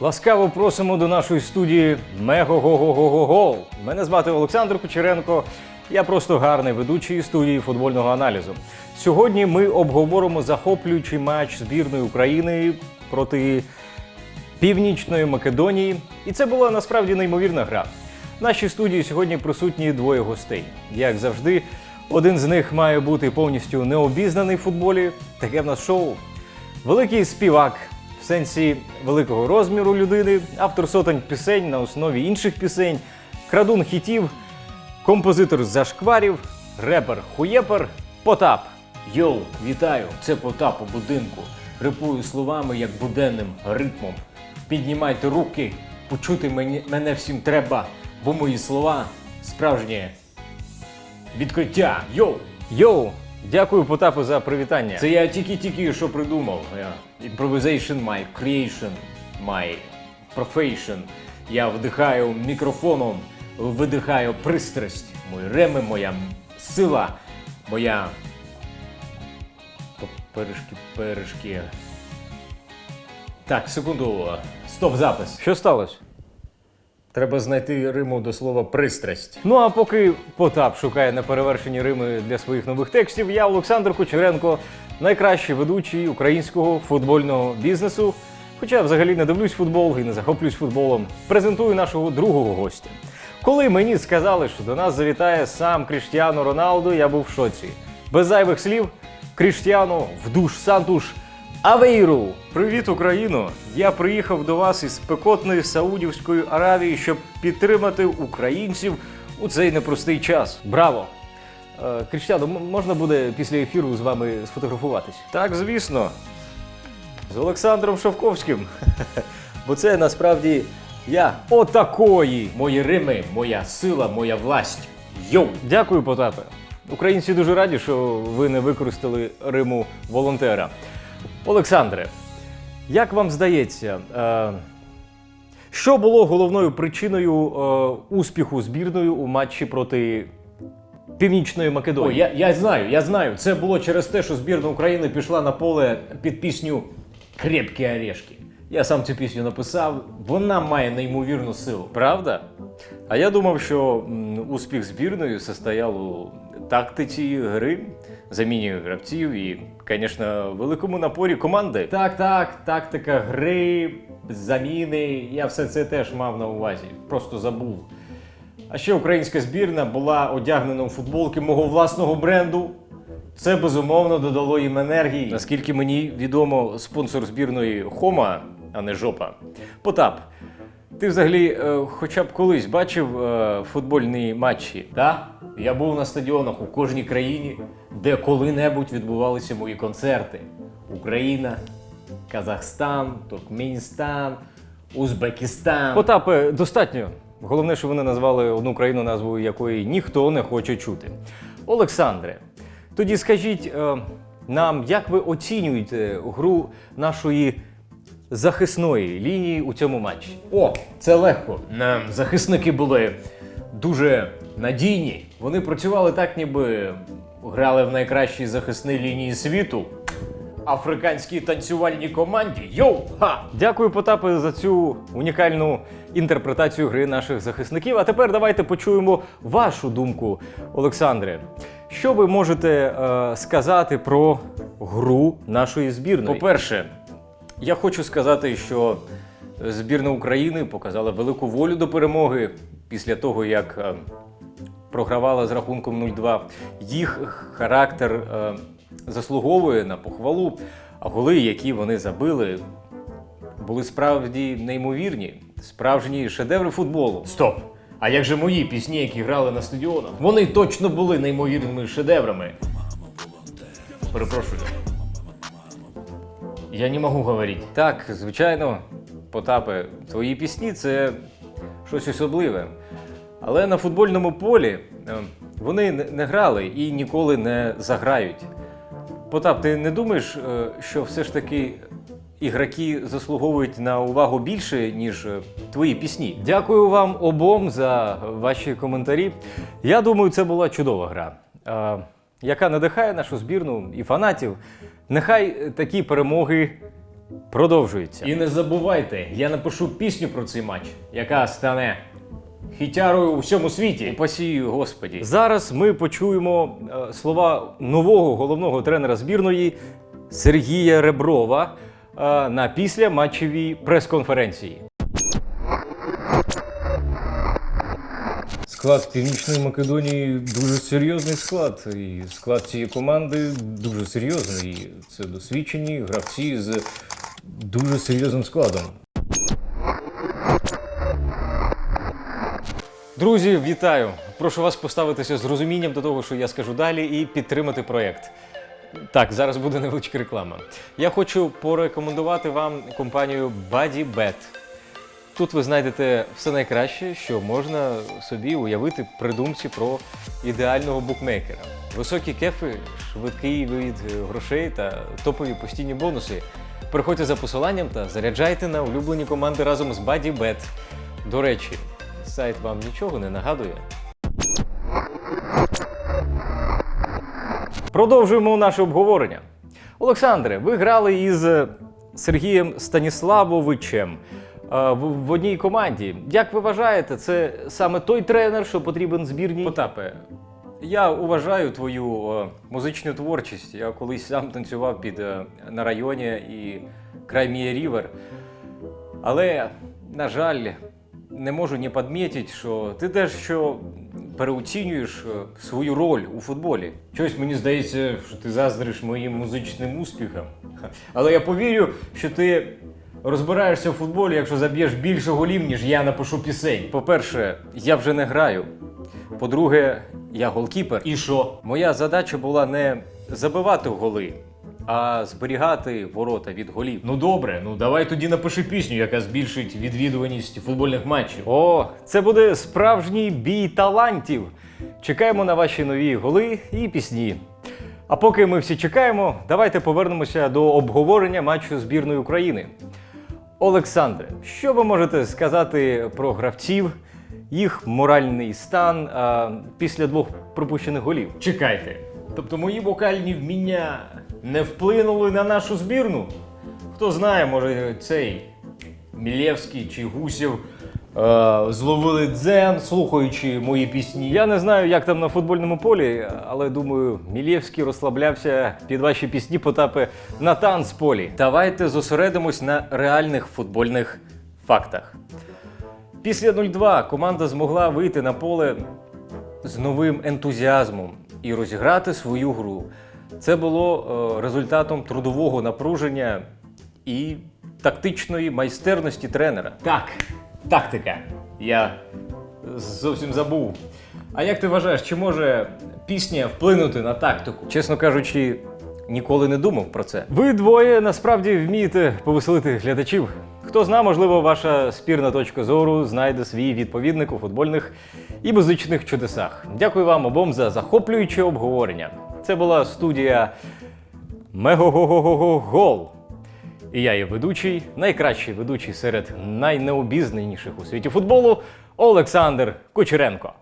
Ласкаво просимо до нашої студії Мего-го-го-го-го-гол. Мене звати Олександр Кучеренко. Я просто гарний ведучий студії футбольного аналізу. Сьогодні ми обговоримо захоплюючий матч збірної України проти Північної Македонії. І це була насправді неймовірна гра. В нашій студії сьогодні присутні двоє гостей. Як завжди, один з них має бути повністю необізнаний в футболі. Таке в нас шоу. Великий співак в сенсі великого розміру людини, автор сотень пісень на основі інших пісень, крадун хітів, композитор зашкварів, репер хуєпер, Потап. Йоу, вітаю! Це Потап у будинку. Рипую словами як буденним ритмом. Піднімайте руки, почути мені, мене всім треба, бо мої слова справжнє відкриття. Йоу! Йоу! Дякую Потапу за привітання. Це я тільки-тільки що придумав. Improvisation my creation, my profession. Я вдихаю мікрофоном, видихаю пристрасть. Мої реми, моя сила, моя перешки, перешки. Так, секунду. Стоп запис. Що сталося? Треба знайти риму до слова пристрасть. Ну а поки Потап шукає неперевершені рими для своїх нових текстів, я Олександр Кучеренко, найкращий ведучий українського футбольного бізнесу. Хоча взагалі не дивлюсь футбол і не захоплююсь футболом, презентую нашого другого гостя. Коли мені сказали, що до нас завітає сам Кріштіану Роналду, я був в шоці. Без зайвих слів, Кріштіану в душ Сантуш Авейру! Привіт, Україно! Я приїхав до вас із спекотної Саудівської Аравії, щоб підтримати українців у цей непростий час. Браво! Е, Кріштіану, м- можна буде після ефіру з вами сфотографуватись? Так, звісно. З Олександром Шовковським. Бо це насправді я. Отакої! Мої рими, моя сила, моя власть. Йоу! Дякую, Потапе. Українці дуже раді, що ви не використали Риму волонтера. Олександре, як вам здається, е, що було головною причиною е, успіху збірної у матчі проти Північної О, я, я знаю, я знаю. Це було через те, що збірна України пішла на поле під пісню Крепкі орешки. Я сам цю пісню написав. Вона має неймовірну силу. Правда? А я думав, що успіх збірної состояв у тактиці гри, заміні гравців і, звісно, великому напорі команди. Так, так, тактика гри, заміни. Я все це теж мав на увазі. Просто забув. А ще українська збірна була одягнена у футболки мого власного бренду. Це безумовно додало їм енергії. Наскільки мені відомо, спонсор збірної Хома, а не жопа. Потап, ти взагалі е, хоча б колись бачив е, футбольні матчі? Так, я був на стадіонах у кожній країні, де коли-небудь відбувалися мої концерти. Україна, Казахстан, Туркменістан, Узбекистан. Потапе, достатньо. Головне, що вони назвали одну країну, назвою якої ніхто не хоче чути. Олександре, тоді скажіть е, нам, як ви оцінюєте гру нашої захисної лінії у цьому матчі? О, це легко. Е, Захисники були дуже надійні. Вони працювали так, ніби грали в найкращій захисній лінії світу. Африканській танцювальній команді. Йоу! Ха! Дякую, Потапе, за цю унікальну інтерпретацію гри наших захисників. А тепер давайте почуємо вашу думку, Олександре. Що ви можете е, сказати про гру нашої збірної? По-перше, Я хочу сказати, що збірна України показала велику волю до перемоги після того, як е, програвала з рахунком 0-2. Їх характер е, заслуговує на похвалу, а голи, які вони забили, були справді неймовірні, справжні шедеври футболу. стоп! А як же мої пісні, які грали на стадіонах? Вони точно були неймовірними шедеврами. Перепрошую. Я не можу говорити. Так, звичайно, Потапе, твої пісні це щось особливе. Але на футбольному полі е, вони не- грали і ніколи не заграють. Потап, ти не думаєш, е, що все ж таки ігроки заслуговують на увагу більше, ніж е, твої пісні? Дякую вам обом за ваші коментарі. Я думаю, це була чудова гра, яка надихає нашу збірну і фанатів. Нехай такі перемоги продовжується. І не забувайте, я напишу пісню про цей матч, яка стане хітярою у всьому світі. Упасі, господі. Зараз ми почуємо е, слова нового головного тренера збірної Сергія Реброва е, на післяматчевій прес-конференції. Склад Північної Македонії дуже серйозний склад. І склад цієї команди дуже серйозний. Це досвідчені гравці з дуже серйозним складом. Друзі, вітаю! Прошу вас поставитися з розумінням до того, що я скажу далі, і підтримати проєкт. Так, зараз буде невеличка реклама. Я хочу порекомендувати вам компанію BuddyBet. Тут ви знайдете все найкраще, що можна собі уявити при думці про ідеального букмекера. Високі кефи, швидкий вивід грошей та топові постійні бонуси. Переходьте за посиланням та заряджайте на улюблені команди разом з BuddyBet. До речі, сайт вам нічого не нагадує. Продовжуємо наше обговорення. Олександре, ви грали із Сергієм Станіславовичем в, в одній команді. Як ви вважаєте, це саме той тренер, що потрібен збірній? Потапе, я уважаю твою е, музичну творчість. Я колись сам танцював під е, на районі і Краймія Рівер. Але, на жаль, не можу не підмітити, що ти дещо переоцінюєш е, свою роль у футболі. Щось мені здається, що ти заздриш моїм музичним успіхам. Але я повірю, що ти розбираєшся в футболі, якщо заб'єш більше голів, ніж я напишу пісень. По-перше, я вже не граю. По-друге, я голкіпер. І що? Моя задача була не забивати голи, а зберігати ворота від голів. Ну добре, ну давай тоді напиши пісню, яка збільшить відвідуваність футбольних матчів. О, це буде справжній бій талантів. Чекаємо на ваші нові голи і пісні. А поки ми всі чекаємо, давайте повернемося до обговорення матчу збірної України. Олександре, що ви можете сказати про гравців, їх моральний стан а, після двох пропущених голів? Чекайте. Тобто мої вокальні вміння не вплинули на нашу збірну? Хто знає, може цей Мілєвський чи Гусєв зловили дзен, слухаючи мої пісні. Я не знаю, як там на футбольному полі, але думаю, Мілєвський розслаблявся під ваші пісні Потапи на танцполі. Давайте зосередимось на реальних футбольних фактах. Після 0-2 команда змогла вийти на поле з новим ентузіазмом і розіграти свою гру. Це було е, результатом трудового напруження і тактичної майстерності тренера. Так, тактика. Я зовсім забув. А як ти вважаєш, чи може пісня вплинути на тактику? Чесно кажучи, ніколи не думав про це. Ви двоє насправді вмієте повеселити глядачів. Хто зна, можливо, ваша спірна точка зору знайде свій відповідник у футбольних і музичних чудесах. Дякую вам обом за захоплююче обговорення. Це була студія Мегого-го-го-го-гол. І я є ведучий, найкращий ведучий серед найнеобізнаніших у світі футболу Олександр Кучеренко.